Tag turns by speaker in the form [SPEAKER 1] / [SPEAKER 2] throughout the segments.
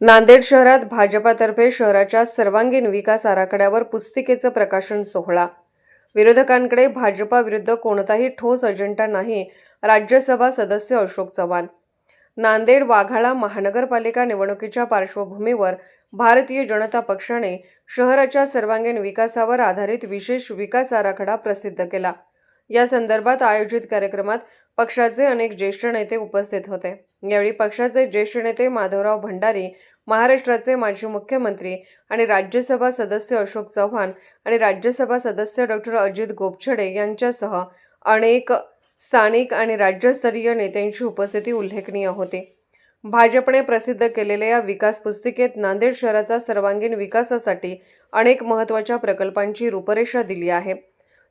[SPEAKER 1] नांदेड शहरात भाजपातर्फे शहराच्या सर्वांगीण विकास आराखड्यावर पुस्तिकेचं प्रकाशन सोहळा. विरोधकांकडे भाजपा विरुद्ध कोणताही ठोस अजेंडा नाही राज्यसभा सदस्य अशोक चव्हाण. नांदेड वाघाळा महानगरपालिका निवडणुकीच्या पार्श्वभूमीवर भारतीय जनता पक्षाने शहराच्या सर्वांगीण विकासावर आधारित विशेष विकास आराखडा प्रसिद्ध केला. या संदर्भात आयोजित कार्यक्रमात पक्षाचे अनेक ज्येष्ठ नेते उपस्थित होते. यावेळी पक्षाचे ज्येष्ठ नेते माधवराव भंडारी महाराष्ट्राचे माजी मुख्यमंत्री आणि राज्यसभा सदस्य अशोक चव्हाण आणि राज्यसभा सदस्य डॉक्टर अजित गोपछडे यांच्यासह अनेक स्थानिक आणि राज्यस्तरीय नेत्यांची उपस्थिती उल्लेखनीय होती. भाजपने प्रसिद्ध केलेल्या या विकास पुस्तिकेत नांदेड शहराचा सर्वांगीण विकासासाठी अनेक महत्त्वाच्या प्रकल्पांची रूपरेषा दिली आहे.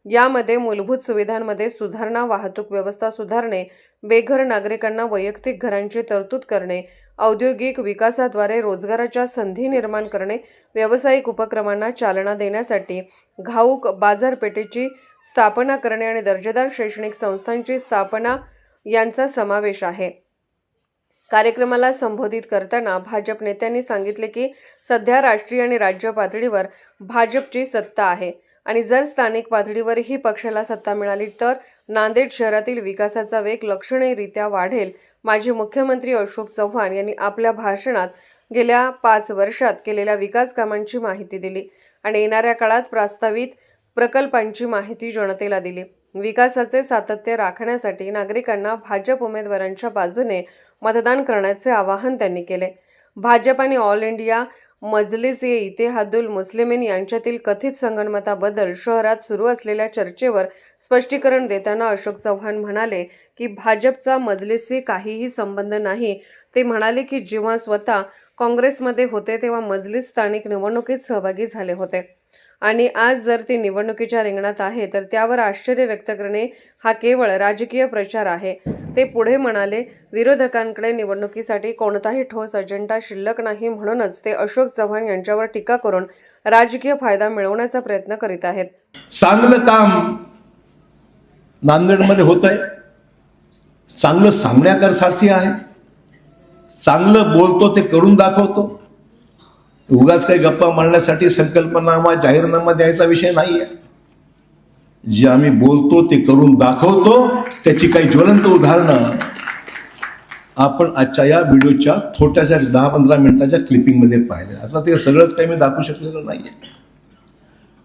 [SPEAKER 1] यामध्ये मूलभूत सुविधांमध्ये सुधारणा वाहतूक व्यवस्था सुधारणे बेघर नागरिकांना वैयक्तिक घरांची तरतूद करणे औद्योगिक विकासाद्वारे रोजगाराच्या संधी निर्माण करणे व्यावसायिक उपक्रमांना चालना देण्यासाठी घाऊक बाजारपेठेची स्थापना करणे आणि दर्जेदार शैक्षणिक संस्थांची स्थापना यांचा समावेश आहे. कार्यक्रमाला संबोधित करताना भाजप नेत्यांनी सांगितले की सध्या राष्ट्रीय आणि राज्य पातळीवर भाजपची सत्ता आहे. आणि जर स्थानिक पातळीवरही पक्षाला सत्ता मिळाली तर नांदेड शहरातील विकासाचा वेग लक्षणीयरित्या वाढेल. माजी मुख्यमंत्री अशोक चव्हाण यांनी आपल्या भाषणात गेल्या पाच वर्षात केलेल्या विकास कामांची माहिती दिली आणि येणाऱ्या काळात प्रस्तावित प्रकल्पांची माहिती जनतेला दिली. विकासाचे सातत्य राखण्यासाठी नागरिकांना भाजप उमेदवारांच्या बाजूने मतदान करण्याचे आवाहन त्यांनी केले. भाजप आणि ऑल इंडिया मजलिस ए इतेहादुल मुस्लिमीन यांच्यातील कथित संगणमताबद्दल शहरात सुरू असलेल्या चर्चेवर स्पष्टीकरण देताना अशोक चव्हाण म्हणाले की भाजपचा मजलिसशी काहीही संबंध नाही. ते म्हणाले की जेव्हा स्वतः काँग्रेसमध्ये होते तेव्हा मजलिस स्थानिक निवडणुकीत सहभागी झाले होते. आणि आज जर ते निवडणुकीच्या रिंगणात आहे तर त्यावर आश्चर्य व्यक्त करणे हा केवळ राजकीय प्रचार आहे. ते पुढे म्हणाले विरोधकांकडे निवडणुकीसाठी कोणताही ठोस अजेंडा शिल्लक नाही म्हणूनच ते अशोक चव्हाण यांच्यावर टीका करून राजकीय फायदा मिळवण्याचा प्रयत्न करीत आहेत.
[SPEAKER 2] चांगलं काम नांदेडमध्ये होत आहे. चांगलं सांगण्याकर सांगण्याकरसारखी आहे. चांगलं बोलतो ते करून दाखवतो. उगाच काही गप्पा मारण्यासाठी संकल्पनामा जाहीरनामा द्यायचा विषय नाही आहे जे आम्ही बोलतो ते करून दाखवतो त्याची काही ज्वलंत उदाहरणं आपण आजच्या या व्हिडिओच्या छोट्याशा दहा पंधरा मिनिटाच्या क्लिपिंगमध्ये पाहिले आता ते सगळंच काही मी दाखवू शकलेलं नाहीये.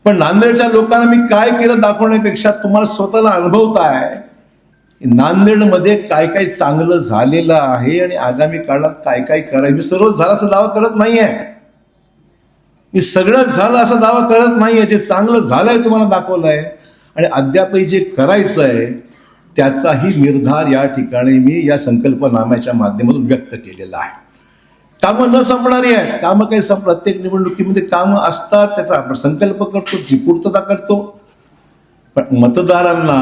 [SPEAKER 2] पण नांदेडच्या लोकांना मी काय केलं दाखवण्यापेक्षा तुम्हाला स्वतःला अनुभवताय नांदेडमध्ये काय काय चांगलं झालेलं आहे आणि आगामी काळात काय काय करायचं? मी सर्व झालं असं दावा करत नाहीये. मी सगळं झालं असा दावा करत नाही आहे जे चांगलं झालंय तुम्हाला दाखवलं आहे आणि अद्यापही जे करायचं आहे त्याचाही निर्धार या ठिकाणी मी या संकल्पनाम्याच्या माध्यमातून व्यक्त केलेला आहे. कामं न संपणारी आहेत. कामं काही सं प्रत्येक निवडणुकीमध्ये कामं असतात त्याचा आपण संकल्प करतो जी पूर्तता करतो पण मतदारांना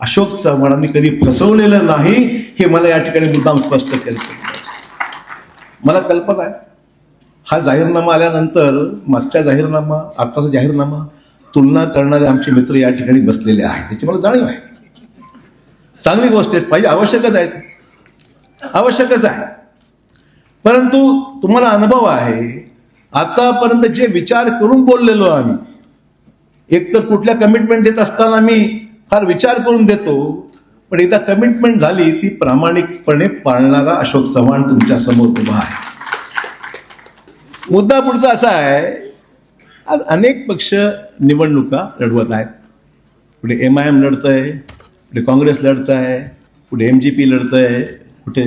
[SPEAKER 2] अशोक चव्हाणांनी कधी फसवलेलं नाही हे मला या ठिकाणी मुद्दाम स्पष्ट केलं मला कल्पना आहे. हा जाहीरनामा आल्यानंतर मागच्या जाहीरनामा आत्ताचा जाहीरनामा तुलना करणारे आमचे मित्र या ठिकाणी बसलेले आहेत. त्याची मला जाणीव आहे. चांगली गोष्ट आहे. पाहिजे आवश्यकच आहे. आवश्यकच आहे. परंतु तुम्हाला अनुभव आहे आतापर्यंत जे विचार करून बोललेलो आम्ही एक तर कुठल्या कमिटमेंट देत असताना मी फार विचार करून देतो पण एकदा कमिटमेंट झाली ती प्रामाणिकपणे पाळणारा अशोक चव्हाण तुमच्यासमोर उभा आहे. मुद्दा पुढचा असा आहे आज अनेक पक्ष निवडणुका लढवत आहेत. कुठे एम आय एम लढतं आहे कुठे काँग्रेस लढतं आहे कुठे एम जी पी लढतं आहे कुठे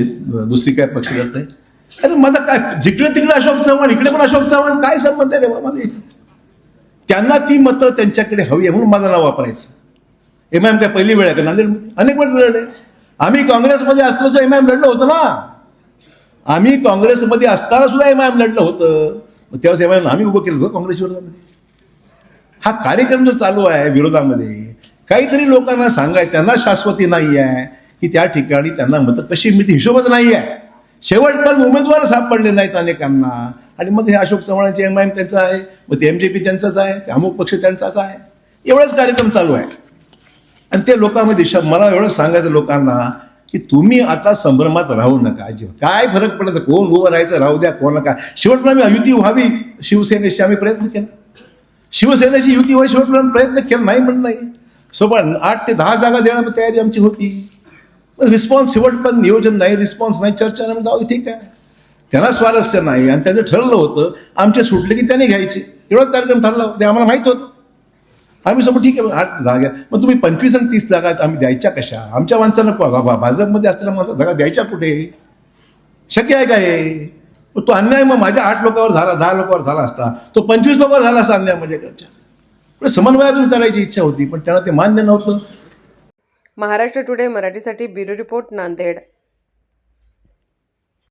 [SPEAKER 2] दुसरी काय पक्ष लढत आहे अरे माझा काय जिकडे तिकडे अशोक चव्हाण इकडे पण अशोक चव्हाण काय संबंध आहे रे बाबा त्यांना ती मतं त्यांच्याकडे हवी आहे म्हणून माझं नाव वापरायचं. एम आय एम काय पहिली वेळ आहे का नांदेडमध्ये? अनेक वेळ लढले. आम्ही काँग्रेसमध्ये असलो सुद्धा एम आय एम लढलो होतं ना. आम्ही काँग्रेसमध्ये असताना सुद्धा एम आय एम लढलं होतं. मग एम आय एम आम्ही उभं केलं होतं काँग्रेसवर हा कार्यक्रम जो चालू आहे विरोधामध्ये काहीतरी लोकांना सांगाय त्यांना शाश्वती नाही आहे की त्या ठिकाणी त्यांना मतं कशी मिळते हिशोबच नाही आहे. शेवटपर्यंत उमेदवार सापडले नाहीत अनेकांना. आणि मग हे अशोक चव्हाणांचे एम आय एम त्यांचं आहे मग ते एम जे पी त्यांचंच आहे ते अमुक पक्ष त्यांचाच आहे. एवढाच कार्यक्रम चालू आहे. आणि ते लोकांमध्ये श- मला एवढं सांगायचं लोकांना की तुम्ही आता संभ्रमात राहू नका अजिबात. काय फरक पडत कोण उभं राहायचं राहू द्या कोण नका. शेवटपर्यंत आम्ही युती व्हावी शिवसेनेशी आम्ही प्रयत्न केला. शिवसेनेची युती व्हावी शेवटपर्यंत प्रयत्न केला नाही म्हणत नाही. सोबत आठ ते दहा जागा देण्याची तयारी आमची होती. रिस्पॉन्स शेवटपर्यंत नियोजन नाही रिस्पॉन्स नाही चर्चा नाही जाऊ ठीक आहे. त्यांना स्वारस्य नाही आणि त्याचं ठरलं होतं आमचे सुटले की त्यांनी घ्यायचे. एवढाच कार्यक्रम ठरला होता ते आम्हाला माहीत होतं. आम्ही सोबत ठीक आहे आठ जागा मग तुम्ही पंचवीस आणि तीस जागा आम्ही द्यायच्या कशा? आमच्या माणसांना नको भा- भाजपमध्ये असलेल्या माणसा जागा द्यायच्या कुठे? शक्य आहे काय हे? मग तो अन्याय मग माझ्या आठ लोकांवर झाला दहा लोकांवर झाला असता. तो पंचवीस लोकांवर झाला असता अन्याय म्हणजे माझ्याकडच्या पण समन्वयातून करायची इच्छा होती पण त्यांना ते मान्य नव्हतं.
[SPEAKER 1] महाराष्ट्र टुडे मराठीसाठी ब्युरो रिपोर्ट नांदेड.